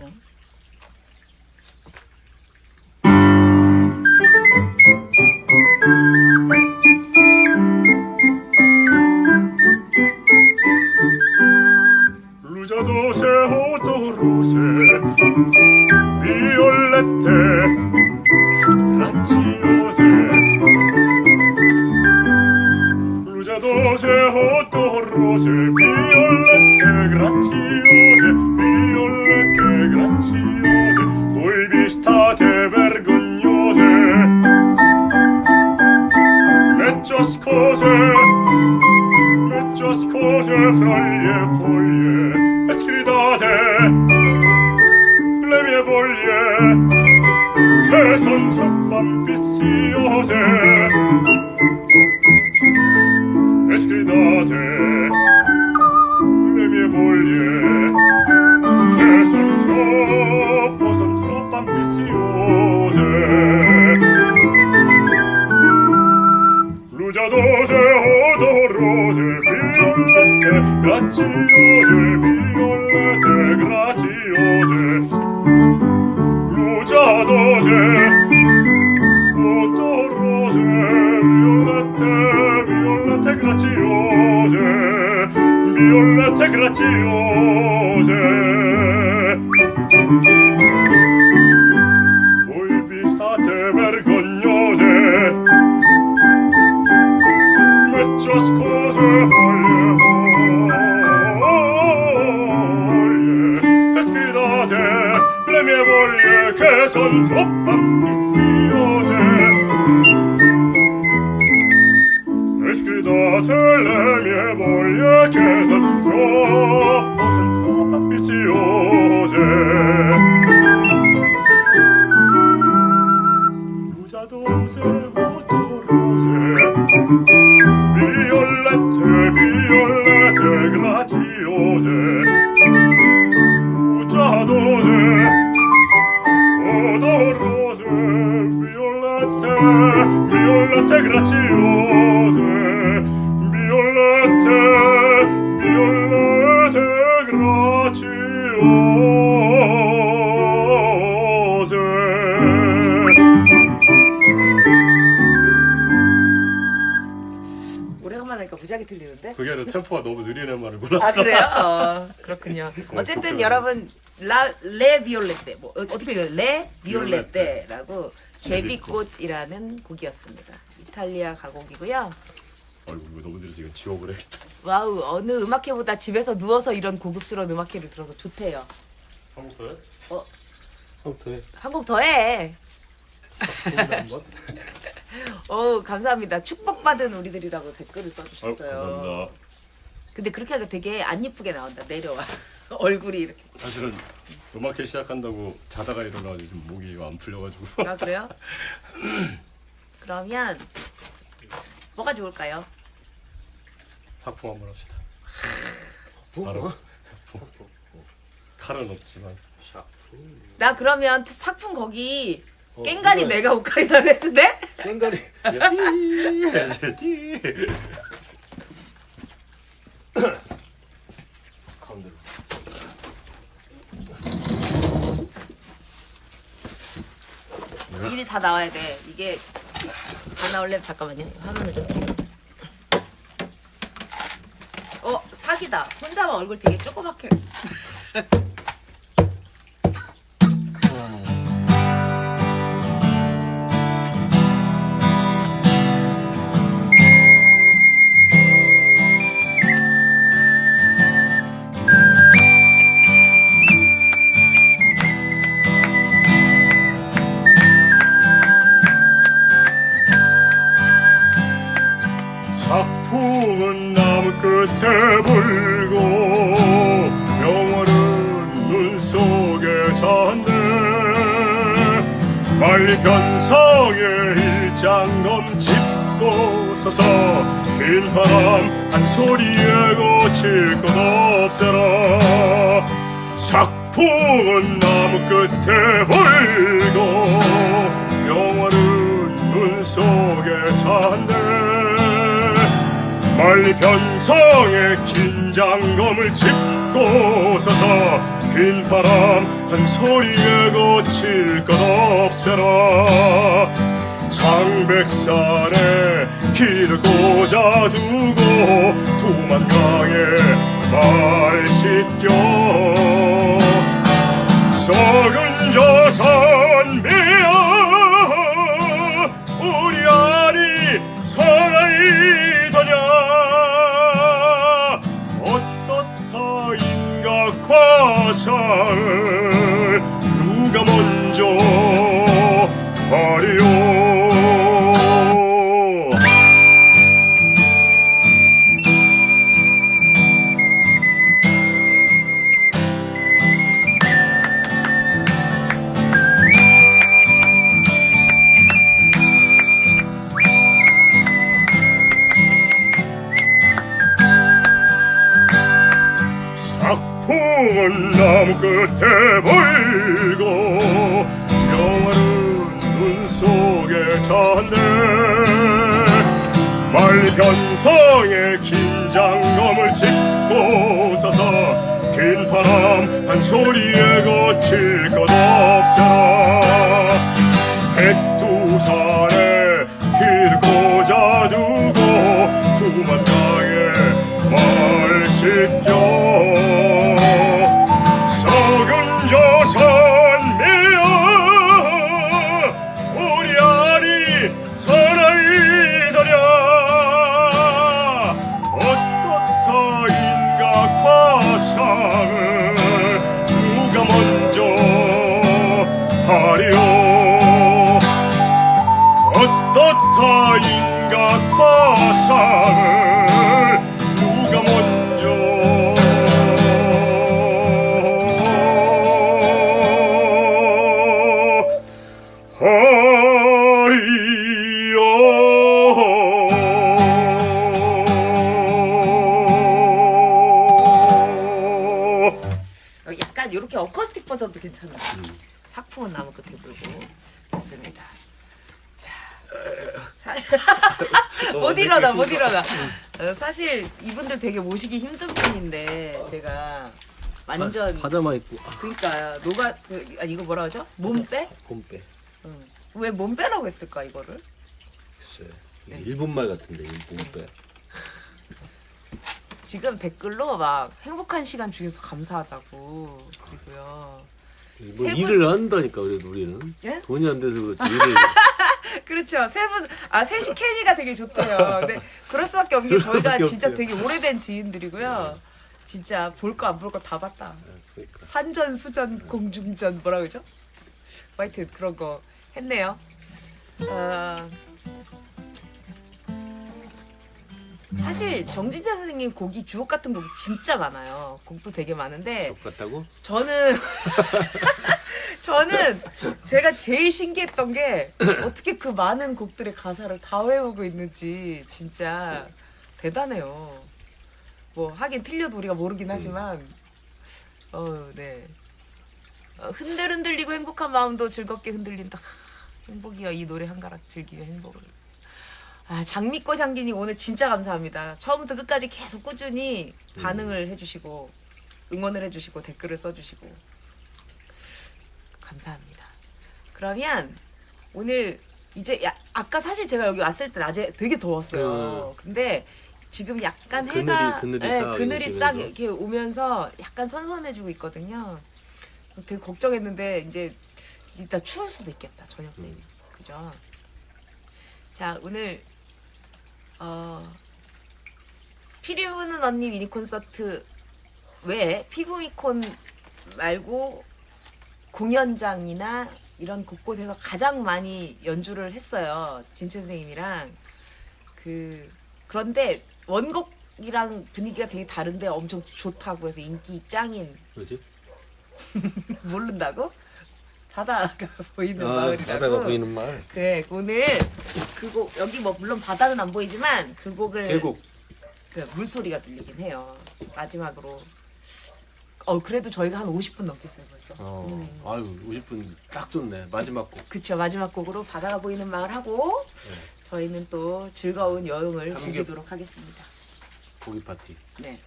Ayan. Just cose Che ciascose fra le foglie E scridate Le mie voglie Che son troppo ambiziose. E scridate graziose. Voi vi state vergognose e voglie che son troppo son troppo ambiziose Luciadose, odorose Violette, violette, graziose Luciadose, odorose Violette, violette, graziose 그게 아니라 템포가 너무 느리는 말을 아 골랐어 그래요? 어, 그렇군요. 어쨌든 그렇구나. 여러분 라, 레 비올레떼 뭐 어, 어떻게 읽어요? 레 비올레떼라고 제비꽃이라는 곡이었습니다. 이탈리아 가곡이고요. 아이고 이거 너무 느려서 이건 지워버려 야겠다 와우 어느 음악회보다 집에서 누워서 이런 고급스러운 음악회를 들어서 좋대요. 한번 더 해? 어. 한번 더 해? 한곡 더 해. 한번? 어 감사합니다. 축복받은 우리들이라고 댓글을 아유 써주셨어요. 감사합니다 근데 그렇게 하니까 되게 안 이쁘게 나온다. 내려와 얼굴이 이렇게. 사실은 음악회 시작한다고 자다가 일어나가지고 좀 목이 안 풀려가지고 아 그래요? 그러면 뭐가 좋을까요? 작품 한번 합시다 바로 작품 칼은 없지만 나 그러면 상품 거기 어, 깽가리 그래. 내가 오카리나를 해도 돼? 띠. 가운데로 일이 다 나와야 돼. 이게 다 나올려면 잠깐만요. 화면을 좀. 어 사기다. 혼자만 얼굴 되게 조그맣게. 작품은 나무 끝에 불고 영월은 눈 속에 잔데 빨리 변성의 일장 넘짚고 서서 긴 바람 한 소리에 고칠 것 없애라. 작품은 나무 끝에 불고 영월은 눈 속에 잔데 빨리 변성의 긴장감을 짚고 서서 긴 바람 한 소리에 거칠 것 없애라. 장백산에 길을 꽂아 두고 두만강에 말 씻겨. 썩은 저산미야 삭풍은 나무 끝에 보이고 영화는 눈 속에 잔네. 말리 변성에 긴장감을 짚고 서서 긴 바람 한 소리에 거칠 인각화상을 누가 먼저 하리요 어, 약간 이렇게 어쿠스틱 버전도 괜찮아요. 삭풍은 나무 끝에 불고 됐습니다. 자, 사실 못 일어나 못 일어나. 어, 사실 이분들 되게 모시기 힘든 분인데 제가 완전 바다만 있고 아, 그러니까 노가 저, 아니 이거 뭐라 하죠? 몸빼? 봄배 응. 왜 몸빼라고 했을까 이거를? 글쎄 네. 이게 일본 말 같은데 이 봄배 지금 댓글로 막 행복한 시간 주셔서 감사하다고 그리고요. 뭐 세 분- 일을 한다니까 그래도 우리는 예? 돈이 안 돼서 그렇지 일을 그렇죠. 세 분, 아, 셋이 케미가 되게 좋대요. 근데 그럴 수밖에 없는 게 그럴 저희가 수밖에 진짜 없대요. 되게 오래된 지인들이고요. 진짜 볼 거 안 볼 거 다 봤다. 그러니까 산전, 수전, 공중전, 뭐라 그러죠? 하여튼 그런 거 했네요. 어, 사실 정진자 선생님 곡이 주옥 같은 곡이 진짜 많아요. 곡도 되게 많은데 똑같다고 저는 저는 제가 제일 신기했던 게 어떻게 그 많은 곡들의 가사를 다 외우고 있는지 진짜 대단해요. 뭐 하긴 틀려도 우리가 모르긴 하지만 어 네. 어, 흔들 흔들리고 행복한 마음도 즐겁게 흔들린다. 하, 행복이여 이 노래 한 가락 즐기며 행복을. 아 장미꽃 향기님 오늘 진짜 감사합니다. 처음부터 끝까지 계속 꾸준히 반응을 해주시고 응원을 해주시고 댓글을 써주시고 감사합니다. 그러면 오늘 이제 야, 아까 사실 제가 여기 왔을 때 낮에 되게 더웠어요. 근데 지금 약간 그늘이- 해가 그늘이 네, 싹 그늘이 싹. 이렇게 오면서 약간 선선해지고 있거든요. 되게 걱정했는데 이제 이따 추울 수도 있겠다 저녁 때 음. 그죠? 자 오늘 어 피리 부는 언니 미니 콘서트 외에 피부미콘 말고 공연장이나 이런 곳곳에서 가장 많이 연주를 했어요. 진채 선생님이랑 그 그런데 원곡이랑 분위기가 되게 다른데 엄청 좋다고 해서 인기 짱인 뭐지 모른다고? 바다가 보이는 아 마을이라고. 바다가 보이는 말 그래 오늘 그곡 여기 뭐 물론 바다는 안 보이지만 그 곡을 계곡 그 물소리가 들리긴 해요. 마지막으로 어 그래도 저희가 한 50분 넘겠어요 벌써. 어 음. 아유 50분 딱 좋네 마지막 곡 그쵸 마지막 곡으로 바다가 보이는 마을 하고 네. 저희는 또 즐거운 여행을 함께. 즐기도록 하겠습니다. 고기 파티 네.